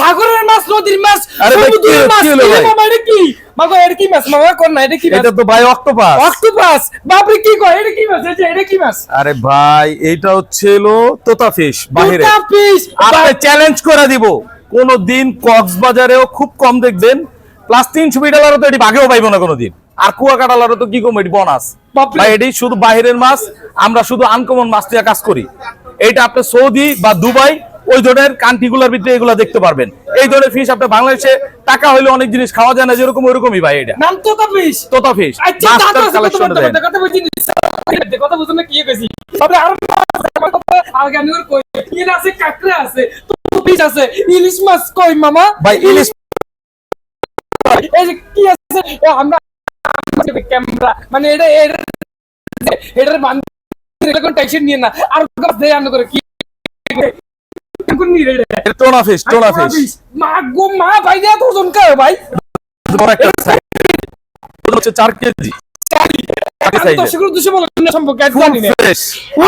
সাগরের মাছ নদীর মাছ সমুদ্রের মাছ কি হলো কি? মাগো এটা কি মাছ? মামা কোন না এটা কি এটা তো ভাই অক্টোপাস। অক্টোপাস? বাপরে কি কয়? এটা কি মাছ? এটা কি মাছ? আরে ভাই এটা হচ্ছিল তোতা ফিশ বাহিরে। দুটা পিস আপনি চ্যালেঞ্জ করে দিব। কোন দিন কক্সবাজারেও খুব কম দেখবেন। প্লাস তিন ছবি ডালারও তো এটি বাঘেও পাইবো না কোনোদিন। আর কুয়া কাটালারও তো কি কম এটি বোনাস। ভাই এটি শুধু বাইরের মাছ আমরা শুধু আনকমন মাছ দিয়ে কাজ করি। এটা আপনি সৌদি বা দুবাই ওই ধরনের কান্ট্রিগুলোর ভিতরে এগুলো দেখতে পারবেন। এই ধরনের ফিশ আপনার বাংলাদেশে টাকা হইলে অনেক জিনিস খাওয়া যায় না যেরকম ওইরকমই ভাই এটা। নাম তো তা তোতা ফিশ আচ্ছা দাদা কালেকশন দেন। কথা বলছি কথা বুঝুন কি গেছি তারপরে আর আগে আমি ওর কই ইন আছে কাকড়া আছে তো পিস আছে ইলিশ মাছ কই মামা? ভাই ইলিশ এই যে কি আছে? ও আমরা ক্যামেরা মানে এটা এটা এটার বান্ধ এরকম টেনশন নিয়ে না। আর গাছ দেয় আনো করে কি কোন নিয়ে রে। টোনা ফিশ টোনা ফিশ মা গো মা ভাই তো ভাই। হচ্ছে কেজি।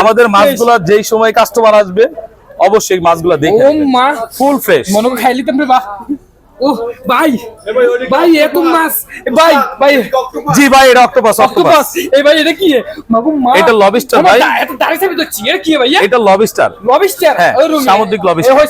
আমাদের মাছগুলা যেই সময় কাস্টমার আসবে অবশ্যই মাছগুলা দেখে ফুল ফ্রেশ মনে খাইলি তুমি বাহ। ও ভাই ভাই এত মাছ ভাই ভাই। জি ভাই এটা অক্টোপাস অক্টোপাস অক্টোপাস এই ভাই এটা কি? মাগো মা। এটা lobster ভাই। দা- দাঁড়িয়ে চাবি দেখছি এটা কি ভাই এটা লবিস্টার লবিস্টার হ্যাঁ, সামুদ্রিক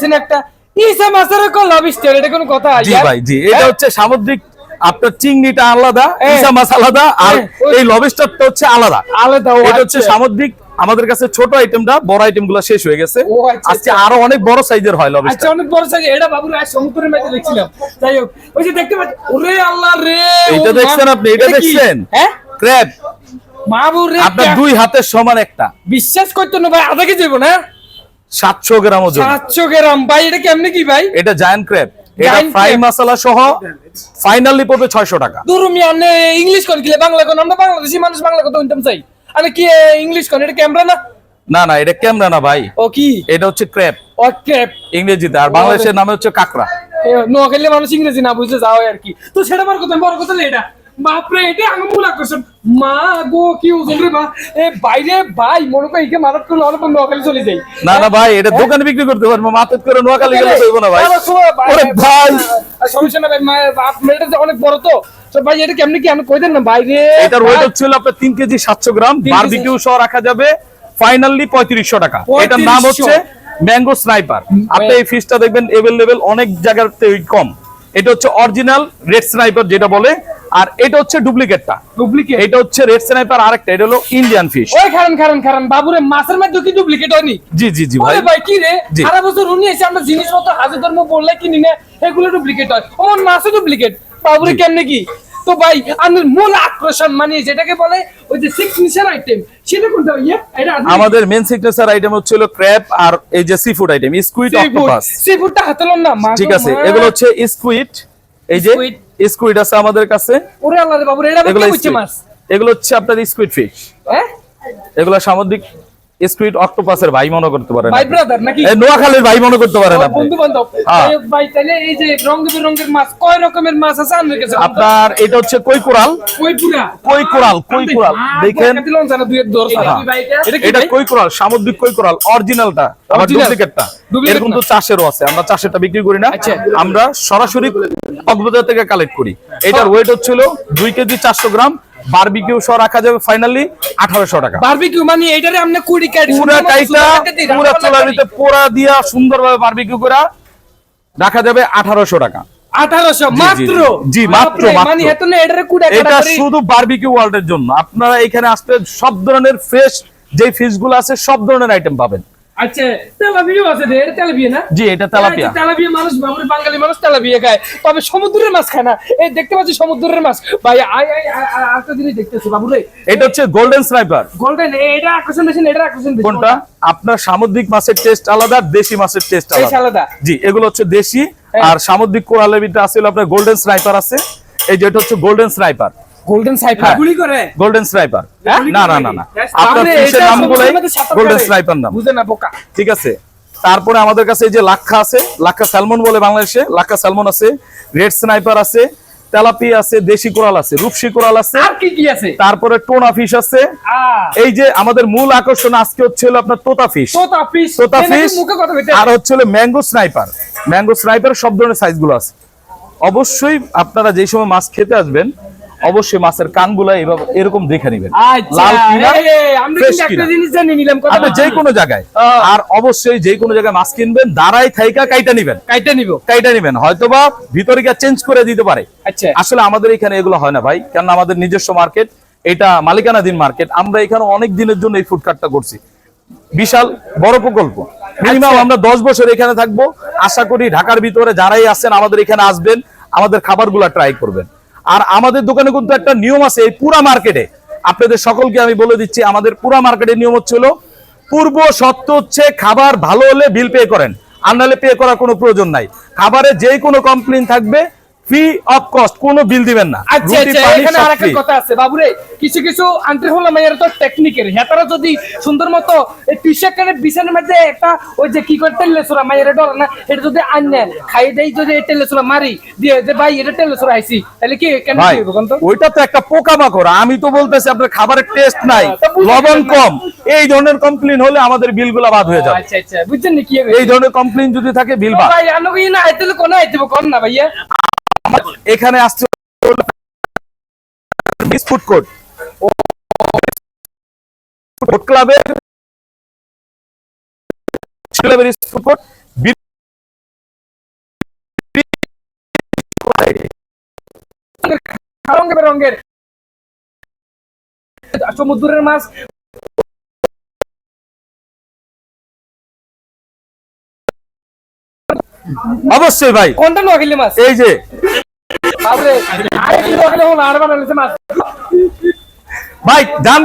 না একটা ইসা মাছের কোন লবিস্টার এটা কোনো কথা জি ভাই জি এটা হ্যাঁ? হচ্ছে সামুদ্রিক আপনার চিংড়িটা আলাদা হ্যাঁ। ইসা মাছ আলাদা আর হ্যাঁ, এই লবিস্টারটা হচ্ছে আলাদা। আলাদা এটা হচ্ছে আচ্ছা। সামুদ্রিক আমাদের কাছে ছোট আইটেমটা বড় আইটেম আইটেমগুলো শেষ হয়ে গেছে। আচ্ছা, আজকে আচ্ছা। আরও অনেক বড় সাইজের হয় আচ্ছা অনেক বড় সাইজ এটা বাবুর আজ সমুদ্রের মাঝে দেখছিলাম। যাই হোক ওই যে দেখতে পাচ্ছি ওরে আল্লাহ রে মা, দেখছেন আপনি? এটা দেখছেন? হ্যাঁ? ক্র্যাব মাবু রে আপনার দুই হাতের সমান একটা। বিশ্বাস করতে না ভাই আধা কেজি যাব না? সাতশো গ্রাম ওজন। সাতশো গ্রাম। ভাই এটা কেমনে কি ভাই? এটা জায়ান্ট ক্র্যাব এটা ফ্রাই মশলা সহ ফাইনালি পড়বে ছয়শো টাকা। দুরুমি আনে ইংলিশ কোন কিলে বাংলা কোন আমরা বাংলাদেশি মানুষ বাংলা কথা শুনতাম চাই? আমি কি ইংলিশ কোন এটা ক্যামেরা না? না না এটা ক্যামেরা না ভাই। ও কি? এটা হচ্ছে ক্র্যাব ওকে ইংরেজিতে। আর বাংলাদেশের নামে হচ্ছে কাকড়া। নোয়াখালী মানুষ ইংরেজি না বুঝতে যাও আর কি। তো সেটা বড় কথা বড় কথা এটা। বাপরে এটা আমি মূল আকর্ষণ মা গো কি ওজন রে বা এ বাইরে ভাই মনে করি একে মারাত করলে অনেক নোয়াখালী চলে যাই। না না ভাই এটা দোকানে বিক্রি করতে পারব মাথাত করে নোয়াখালী গেলে চলবে না ভাই। আরে ভাই, ওরে ভাই আর সমস্যা না ভাই মা- বাপ- যে অনেক বড় তো তো ভাই এটা কেমনে কি আমি কই দেন না? বাইরে এটার ওয়েট হচ্ছে আপনার তিন কেজি সাতশো গ্রাম কেজি। বারবিকিউ সহ রাখা যাবে ফাইনালি পঁয়ত্রিশশো টাকা। এটার নাম হচ্ছে ম্যাঙ্গো স্নাইপার আপনি এই ফিশটা দেখবেন অনেক জায়গাতে কম। এটা হচ্ছে অরিজিনাল রেড স্নাইপার যেটা বলে আর এটা হচ্ছে ডুপ্লিকেটটা। ডুপ্লিকেট এটা হচ্ছে রেড স্নাইপার আরেকটা এটা হলো ইন্ডিয়ান ফিশ ওই খারান খারান খারান বাবুরে মাছের মধ্যে কি ডুপ্লিকেট হয়নি? জি জি জি ভাই। ভাই কি রে। সারা বছর উনি এসে আমরা জিনিসপত্র হাজার ধর্ম বললে কিনি না এগুলো ডুপ্লিকেট হয়। আমার মাছও ডুপ্লিকেট বাবুরে। কেমনে কি? তো ভাই আমাদের মূল আকর্ষণ মানে যেটাকে বলে ওই যে সিগনেচার আইটেম সেটা কোনটা? ইয়ে এটা আমাদের মেন সিগনেচার আইটেম হচ্ছে হলো ক্র্যাব আর এই যে sea food item squid octopus sea ফুডটা হাতালাম না ঠিক আছে এগুলো হচ্ছে স্কুইড এই যে। স্কুইড আছে আমাদের কাছে। ওরে আল্লাহ রে বাবুরে এটা কি squid। মাছ? এগুলো হচ্ছে আপনার স্কুইড ফিশ। হ্যাঁ? এগুলো সামুদ্রিক স্কুইড অক্টোপাসের ভাই মনে করতে পারেন ভাই ব্রাদার নাকি? এই নোয়াখালীর ভাই মনে করতে পারেন আপনি। বন্ধু বান্ধব হ্যাঁ। ভাই তাহলে এই যে রং বেরঙের মাছ কয় রকমের মাছ আছে? আমাদের কাছে আপনার এটা হচ্ছে কই কোরাল? কই পুরা কই কোরাল কই কোরাল। দেখেন। হ্যাঁ। এটা? এটা কই কোরাল? সামুদ্রিক কই কোরাল? অরিজিনালটা। Original? ডুপ্লিকেটটা এরকম তো চাষেরও আছে। আমরা চাষেরটা বিক্রি করি না। আচ্ছা। আমরা সরাসরি কক্সবাজার থেকে কালেক্ট করি। এটার ওয়েট হচ্ছিল দুই কেজি চারশো গ্রাম। বারবিকিউ সহ রাখা যাবে ফাইনালি আঠারোশো টাকা। বারবিকিউ মানে এটারে আমরা কুড়ি কাটি পুরা কাইটা পুরা চোলারিতে পোড়া দিয়া সুন্দরভাবে বারবিকিউ করে রাখা যাবে আঠারোশো টাকা। আঠারোশো জি, মাত্র? জি, মাত্র, মানে এত না এটারে কুড়ি এটা শুধু বারবিকিউ ওয়ার্ল্ডের জন্য। আপনারা এখানে আসলে সব ধরনের ফ্রেশ যে ফিশগুলো আছে সব ধরনের আইটেম পাবেন। আচ্ছা তেলাপিয়া আছে রে এটা তেলাপিয়া না? জি এটা তেলাপিয়া। তেলাপিয়া মানুষ বাবুরে বাঙালি মানুষ তেলাপিয়া খায়। তবে সমুদ্রের মাছ খায় না। এই দেখতে পাচ্ছি সমুদ্রের মাছ। ভাই আই আই আই- আই- আরেকটা জিনিস দেখতেছি বাবুরে এটা হচ্ছে গোল্ডেন স্নাইপার গোল্ডেন এটা আকর্ষণ বেশি এটা আকর্ষণ বেশি। কোনটা? আপনার সামুদ্রিক মাছের টেস্ট আলাদা দেশি মাছের টেস্ট আলাদা। জি এগুলো হচ্ছে দেশি। আর সামুদ্রিক কোরালের ভিতরে আছে আপনার গোল্ডেন স্নাইপার আছে। এই যেটা হচ্ছে গোল্ডেন স্নাইপার গোল্ডেন সাইফার গুলি করে? গোল্ডেন স্নাইপার হ্যাঁ? না না না না। আপনার ফিশের নাম বলে গোল্ডেন স্নাইপার নাম। বুঝে না বোকা। ঠিক আছে। তারপরে আমাদের কাছে এই যে লাক্ষা আছে লাক্ষা স্যালমন বলে বাংলাদেশে লাক্ষা স্যালমন আছে রেড স্নাইপার আছে তেলাপি আছে দেশি কোরাল আছে রূপসী কোরাল আছে আর কি কি আছে? তারপরে টোনা ফিশ আছে। এই যে আমাদের মূল আকর্ষণ আজকে হচ্ছে হলো আপনার তোতা ফিশ। তোতা ফিশ। তোতা ফিশ মুখে কথা বলতে আর হচ্ছে হলো ম্যাঙ্গো স্নাইপার। ম্যাঙ্গো স্নাইপার সব ধরনের সাইজগুলো আছে। অবশ্যই আপনারা যেই সময় মাছ খেতে আসবেন অবশ্যই মাছের কানগুলো এভাবে এরকম দেখে নেবেন। আচ্ছা লাল কিনা কিনা। আপনি যে কোনো জায়গায় আর অবশ্যই যে কোনো জায়গায় মাছ কিনবেন দাঁড়াই থাইকা কাইটা নিবেন। কাইটা নিব। কাইটা নিবেন হয়তোবা ভিতরে গিয়ে চেঞ্জ করে দিতে পারে। আচ্ছা। আসলে আমাদের এখানে এগুলো হয় না ভাই কারণ আমাদের নিজস্ব মার্কেট এটা মালিকানাধীন মার্কেট আমরা এখানে অনেক দিনের জন্য এই ফুড কার্টটা করছি। বিশাল বড় প্রকল্প। মিনিমাম আচ্ছা। আমরা দশ বছর এখানে থাকব। আশা করি ঢাকার ভিতরে যারাই আছেন আমাদের এখানে আসবেন আমাদের খাবারগুলো ট্রাই করবেন। আর আমাদের দোকানে কিন্তু একটা নিয়ম আছে এই পুরা মার্কেটে। আপনাদের সকলকে আমি বলে দিচ্ছি, আমাদের পুরা মার্কেটের নিয়ম হচ্ছিল পূর্ব সত্য হচ্ছে খাবার ভালো হলে বিল পে করেন। আর নাহলে পে করার কোনো প্রয়োজন নাই। খাবারে যে কোনো কমপ্লেন থাকবে ফ্রি অফ কস্ট কোনো বিল দিবেন না। আচ্ছা আচ্ছা এখানে আরেকটা কথা আছে। বাবুরে কিছু কিছু আন্টি হলো মাইয়ার তো টেকনিকের হেতারা যদি সুন্দর মতো এই বিছানার মধ্যে একটা ওই যে কি করে ডর না এটা যদি আননে খাই দেই যদি এই টেলেসোরা মারি দিয়ে যে ভাই এটা টেলেসোরা আইছি তাহলে কি কেন তো ওইটা তো একটা পোকামাকড়। আমি তো বলতেছি আপনার খাবারের টেস্ট নাই। লবণ কম। এই ধরনের কমপ্লেন হলে আমাদের বিলগুলো বাদ হয়ে যাবে। আচ্ছা আচ্ছা বুঝছেন কি এই ধরনের কমপ্লেন যদি থাকে বিল বাদ। ভাই না কোন আইতে কোন না ভাইয়া। এখানে আসছে ফুড কোর্ট ফুড ক্লাবের ক্লাবের ফুড কোর্ট রঙের রঙের। সমুদ্রের মাছ। অবশ্যই ভাই। কোনটা নোয়াখালী মাছ? এই যে। ভাই দাম